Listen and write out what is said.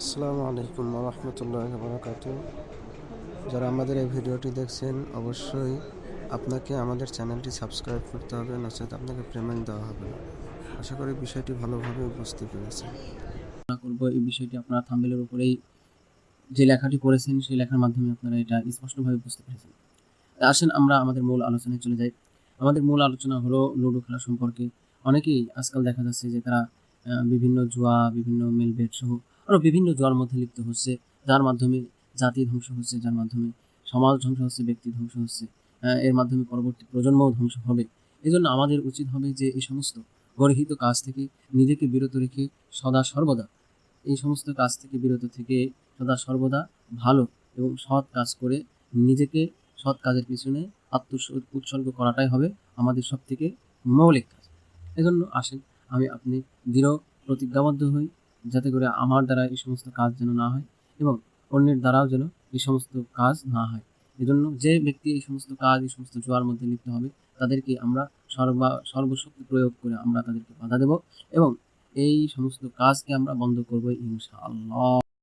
আসসালামু আলাইকুম রহমতুল্লাহ বারাকাত যারা আমাদের এই ভিডিওটি দেখছেন, অবশ্যই আপনাকে আমাদের চ্যানেলটি সাবস্ক্রাইব করতে হবে, নচেত আপনাকে পেমেন্ট দেওয়া হবে আশা করি বিষয়টি ভালোভাবে বুঝতে পেরেছেন করব এই বিষয়টি আপনারা থাম্বেলের উপরেই যে লেখাটি পড়েছেন, সেই লেখার মাধ্যমে আপনারা এটা স্পষ্টভাবে বুঝতে পেরেছেন। আসেন আমরা আমাদের মূল আলোচনায় চলে যাই। আমাদের মূল আলোচনা হলো লুডো খেলা সম্পর্কে। অনেকেই আজকাল দেখা যাচ্ছে যে তারা বিভিন্ন জুয়া, বিভিন্ন মেলবেট সহ আরও বিভিন্ন জুয়ার মধ্যে লিপ্ত হচ্ছে, যার মাধ্যমে জাতি ধ্বংস হচ্ছে, যার মাধ্যমে সমাজ ধ্বংস হচ্ছে, ব্যক্তি ধ্বংস হচ্ছে এর মাধ্যমে পরবর্তী প্রজন্মও ধ্বংস হবে। এই জন্য আমাদের উচিত হবে যে এই সমস্ত গর্হিত কাজ থেকে নিজেকে বিরত রেখে সদা সর্বদা এই সমস্ত কাজ থেকে বিরত থেকে সদা সর্বদা ভালো এবং সৎ কাজ করে নিজেকে সৎ কাজের পিছনে আত্ম উৎসর্গ করাটাই হবে আমাদের সব থেকে মৌলিক কাজ। এজন্য আসেন আমি আপনি দৃঢ় প্রতিজ্ঞাবদ্ধ হই। যাতে করে আমার দ্বারা এই সমস্ত কাজ যেন না হয় এবং অন্যের দ্বারাও যেন এই সমস্ত কাজ না হয়। এজন্য যে ব্যক্তি এই সমস্ত কাজ, এই সমস্ত জোয়ার মধ্যে লিপ্ত হবে, তাদেরকে আমরা সর্বা, সর্বশক্তি প্রয়োগ করে আমরা তাদেরকে বাধা দেব এবং এই সমস্ত কাজকে আমরা বন্ধ করব ইনশাআল্লাহ।